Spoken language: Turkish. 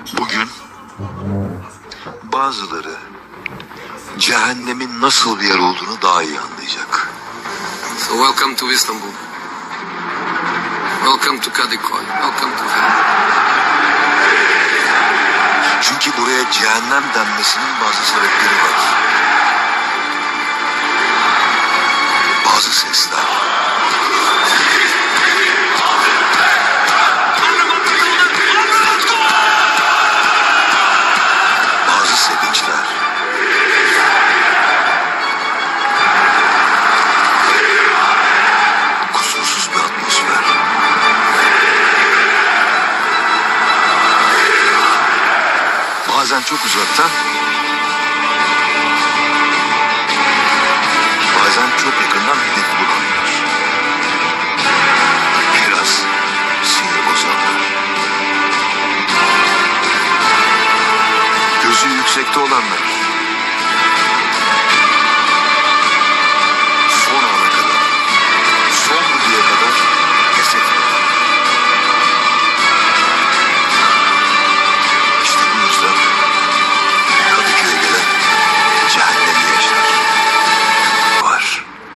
Bugün bazıları cehennemin nasıl bir yer olduğunu daha iyi anlayacak. So welcome to Istanbul. Welcome to Kadikoy. Welcome to hell. Çünkü buraya cehennem denmesinin bazı sebepleri var. Bazı sesler. Bazen çok uzaktan, bazen çok yakından hedefi bulanlar. Biraz sinir bozanlar. Gözü yüksekte olanlar.